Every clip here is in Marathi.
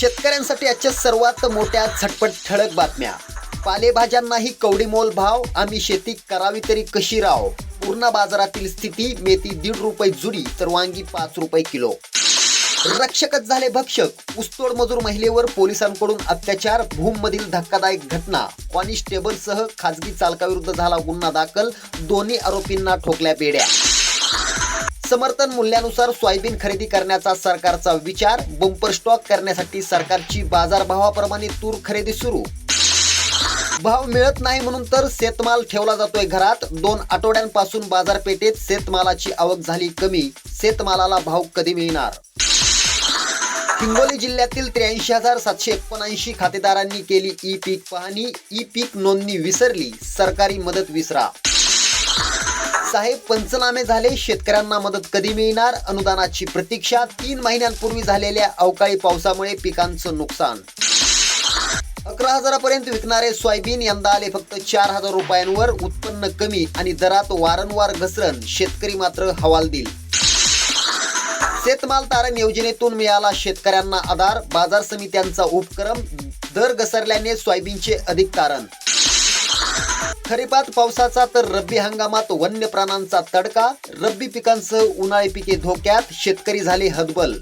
शेतकऱ्यांसाठी आजच्या सर्वात मोठ्या झटपट ठळक बातम्या. पालेभाज्यांनाही कवडी मोल भाव आम्ही शेती करावी तरी कशी राव? पूर्ण बाजारातील स्थिती मेथी दीड रुपये जुडी तर वांगी पाच रुपये किलो. रक्षकच झाले भक्षक. उस्तोड मजूर महिलेवर पोलिसांकडून अत्याचार भूम मधील धक्कादायक घटना. कॉन्स्टेबलसह खाजगी चालकाविरुद्ध झाला गुन्हा दाखल दोन्ही आरोपींना ठोकल्या बेड्या. समर्थन मूल्यानुसार सोयाबीन खरेदी करण्याचा सरकारचा विचार बंपर स्टॉक करण्यासाठी सरकारची बाजारभावाप्रमाणे तूर खरेदी सुरू. भाव मिळत नाही म्हणून तर शेतमाल ठेवला जातोय घरात. दोन आठवड्यांपासून बाजारपेठेत शेतमालाची आवक झाली कमी. शेतमालाला भाव कधी मिळणार? हिंगोली जिल्ह्यातील त्र्याऐंशी हजार सातशे एकोणऐंशी खातेदारांनी केली ई पीक पाहणी. ई पीक नोंदणी विसरली. सरकारी मदत विसरा. साहेब पंचनामे झाले शेतकऱ्यांना मदत कधी मिळणार? अनुदानाची प्रतीक्षा तीन महिन्यांपूर्वी झालेल्या अवकाळी पावसामुळे पिकांचं नुकसान. अकरा हजारापर्यंत विकणारे सोयाबीन यंदा आले फक्त चार हजार रुपयांवर उत्पन्न कमी आणि दरात वारंवार घसरण शेतकरी मात्र हवालदिल शेतमाल तारण योजनेतून मिळाला शेतकऱ्यांना आधार बाजार समित्यांचा उपक्रम दर घसरल्याने सोयाबीनचे अधिक तारण. खरीपात पावसाचा तर रब्बी हंगामात वन्य प्राण्यांचा तडका रब्बी पिकांसह उन्हाळी पिके धोक्यात शेतकरी झाले हतबल.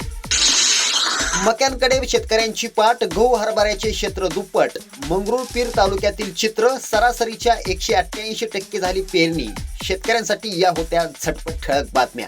मक्यांकडे शेतकऱ्यांची पाठ गहू हरभऱ्याचे क्षेत्र दुप्पट. मंगरुळपीर तालुक्यातील चित्र सरासरीच्या एकशे अठ्ठ्याऐंशी टक्के झाली पेरणी. शेतकऱ्यांसाठी या होत्या झटपट ठळक बातम्या.